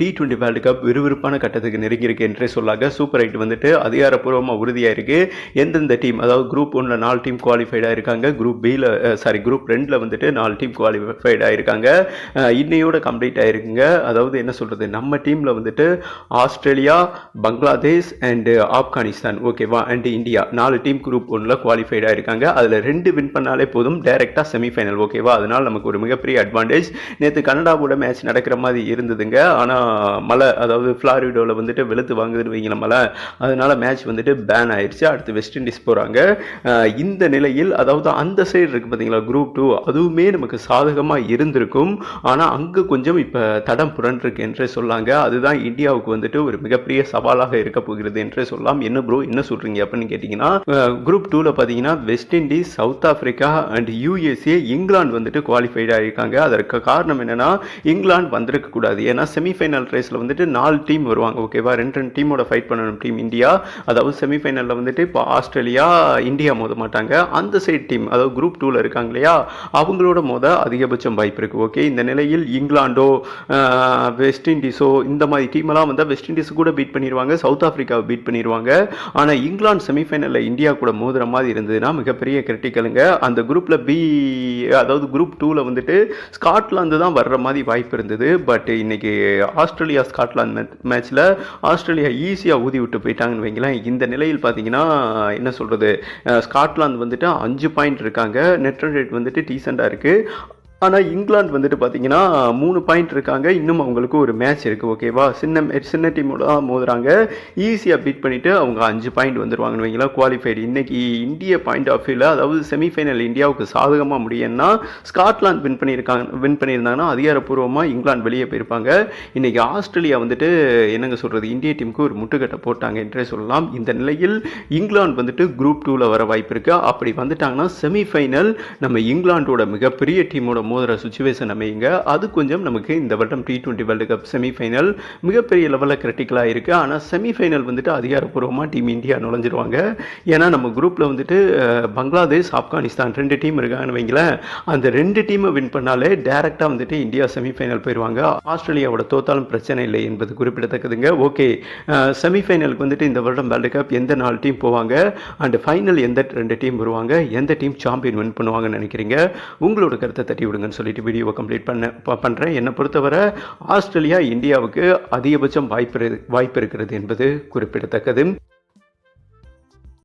D twenty world cup விறுவிறுப்பான கட்டத்துக்கு நெருங்கியிருக்கு என்றே சொல்லாங்க சூப்பர் எயிட் வந்துட்டு அதிகாரப்பூர்வமாக உறுதியாக இருக்குது எந்தெந்த டீம் அதாவது குரூப் ஒன்றில் நாலு டீம் குவாலிஃபைடாக இருக்காங்க குரூப் பியில் சாரி குரூப் ரெண்டில் வந்துட்டு நாலு டீம் குவாலிஃபைடாக இருக்காங்க இன்னையோட கம்ப்ளீட் ஆகிருக்குங்க அதாவது என்ன சொல்கிறது நம்ம டீமில் வந்துட்டு ஆஸ்திரேலியா பங்களாதேஷ் அண்டு ஆப்கானிஸ்தான். ஓகேவா அண்ட் இந்தியா. நாலு டீம் குரூப் ஒன்றில் குவாலிஃபைடாக இருக்காங்க அதில் ரெண்டு வின் பண்ணாலே போதும் டைரெக்டாக செமிஃபைனல் ஓகேவா அதனால் நமக்கு ஒரு மிகப்பெரிய அட்வான்டேஜ் நேற்று கனடாவோட மேட்ச் நடக்கிற மாதிரி இருந்ததுங்க. ஆனால் மழை அதாவது ஃப்ளாரிடோவில் வந்துட்டு வெளுத்து வாங்குதுன்னு வைங்கள மழை அதனால் மேட்ச் வந்துட்டு பேன் ஆயிடுச்சு. அடுத்து வெஸ்ட் இண்டீஸ் போகிறாங்க இந்த நிலையில் அதாவது அந்த சைடு இருக்குது பார்த்தீங்களா குரூப் டூ அதுவுமே நமக்கு சாதகமாக இருந்திருக்கும். ஆனால் அங்கே கொஞ்சம் இப்போ தடம் புரண்டிருக்கு என்றே சொல்லாங்க. அதுதான் இந்தியாவுக்கு வந்துட்டு ஒரு மிகப்பெரிய சவாலாக இருக்க போகிறது என்றே சொல்லலாம். என்ன ப்ரோ என்ன சொல்கிறீங்க அப்படின்னு கேட்டிங்கன்னா குரூப் டூவில் பார்த்தீங்கன்னா West Indies South Africa and USA England வந்துட்டு குவாலிஃபைட் ஆகியிருக்காங்க அதற்கு காரணம் என்னென்னா இங்கிலாந்து வந்திருக்க கூடாது ஏன்னா செமிஃபைனல் ரேஸில் வந்துட்டு நாலு டீம் வருவாங்க ஓகேவா ரெண்டு ரெண்டு டீமோட ஃபைட் பண்ணணும் டீம் இந்தியா. அதாவது செமிஃபைனலில் வந்துட்டு இப்போ ஆஸ்திரேலியா இந்தியா மோத மாட்டாங்க. அந்த சைடு டீம் அதாவது குரூப் டூவில் இருக்காங்க இல்லையா? அவங்களோட மோத அதிகபட்சம் வாய்ப்பு இருக்குது ஓகே இந்த நிலையில் இங்கிலாண்டோ வெஸ்ட் இண்டீஸோ இந்த மாதிரி டீமெல்லாம் வந்தால் வெஸ்ட் இண்டீஸ் கூட பீட் பண்ணிடுவாங்க சவுத் ஆஃப்ரிக்காவை பீட் பண்ணிடுவாங்க ஆனால் இங்கிலாந்து செமிஃபைனலில் இந்தியா கூட மோதுற மாதிரி இருந்ததுன்னா மிகப்பெரிய கிரிட்டிக்கலுங்க அந்த குரூப்பில் பி அதாவது குரூப் டூவில் வந்துட்டு ஸ்காட்லாந்து தான் வர்ற மாதிரி வாய்ப்பு இருந்தது. பட் இன்னைக்கு ஆஸ்திரேலியா ஸ்காட்லாந்து மேட்ச்சில் ஆஸ்திரேலியா ஈஸியாக ஊதி விட்டு போயிட்டாங்கன்னு வைங்களேன். இந்த நிலையில் பார்த்தீங்கன்னா என்ன சொல்கிறது ஸ்காட்லாந்து வந்துட்டு அஞ்சு பாயிண்ட் இருக்காங்க. நெட் ரன் ரேட் வந்துட்டு டீசெண்டாக இருக்குது ஆனால் இங்கிலாந்து வந்துட்டு பார்த்தீங்கன்னா மூணு பாயிண்ட் இருக்காங்க. இன்னும் அவங்களுக்கு ஒரு மேட்ச் இருக்குது ஓகேவா சின்ன மே- சின்ன டீமோட தான் மோதுறாங்க. ஈஸியாக பீட் பண்ணிவிட்டு அவங்க அஞ்சு பாயிண்ட் வந்துடுவாங்கன்னு வைங்களா குவாலிஃபைடு இன்றைக்கி இந்திய பாயிண்ட் ஆஃப் வியூவில் அதாவது செமிஃபைனல் இந்தியாவுக்கு சாதகமாக முடியும்னா ஸ்காட்லாந்து வின் பண்ணியிருக்காங்க வின் பண்ணியிருந்தாங்கன்னா அதிகாரப்பூர்வமாக இங்கிலாந்து வெளியே போயிருப்பாங்க. இன்றைக்கி ஆஸ்திரேலியா வந்துட்டு என்னங்க சொல்கிறது இந்திய டீமுக்கு ஒரு முட்டுக்கட்டை போட்டாங்க என்றே சொல்லலாம். இந்த நிலையில் இங்கிலாந்து வந்துட்டு குரூப் டூவில் வர வாய்ப்பு இருக்குது அப்படி வந்துட்டாங்கன்னா செமிஃபைனல் நம்ம இங்கிலாண்டோட மிகப்பெரிய டீமோட மோதுகிற சுச்சுவேஷன் அமையுங்க. அது கொஞ்சம் நமக்கு இந்த வருடம் T twenty world cup semifinal மிகப்பெரிய லெவலில் கிரிட்டிக்கலாக இருக்குது ஆனால் செமிஃபைனல் வந்துட்டு அதிகாரப்பூர்வமாக டீம் இந்தியா நுழைஞ்சிருவாங்க. ஏன்னா நம்ம குரூப்பில் வந்துட்டு பங்களாதேஷ் ஆப்கானிஸ்தான் ரெண்டு டீம் இருக்காங்கன்னு வைங்களேன். அந்த ரெண்டு டீமை வின் பண்ணாலே டேரெக்டாக வந்துட்டு இந்தியா செமிஃபைனல் போயிடுவாங்க ஆஸ்திரேலியாவோட தோத்தாலும் பிரச்சனை இல்லை என்பது குறிப்பிடத்தக்கதுங்க. ஓகே. செமிஃபைனலுக்கு வந்துட்டு இந்த வருடம் வேர்ல்டு கப் எந்த நாலு டீம் போவாங்க? அண்ட் ஃபைனல் எந்த ரெண்டு டீம் வருவாங்க? எந்த டீம் சாம்பியன் வின் பண்ணுவாங்கன்னு நினைக்கிறீங்க? உங்களோட கருத்தை தட்டி விடுங்கன்னு சொல்லிட்டு வீடியோவை கம்ப்ளீட் பண்ண பண்ணுறேன் பண்றேன். என்னை பொறுத்தவரை ஆஸ்திரேலியா இந்தியாவுக்கு அதிகபட்சம் வாய்ப்பு வாய்ப்பு இருக்கிறது என்பது குறிப்பிடத்தக்கது.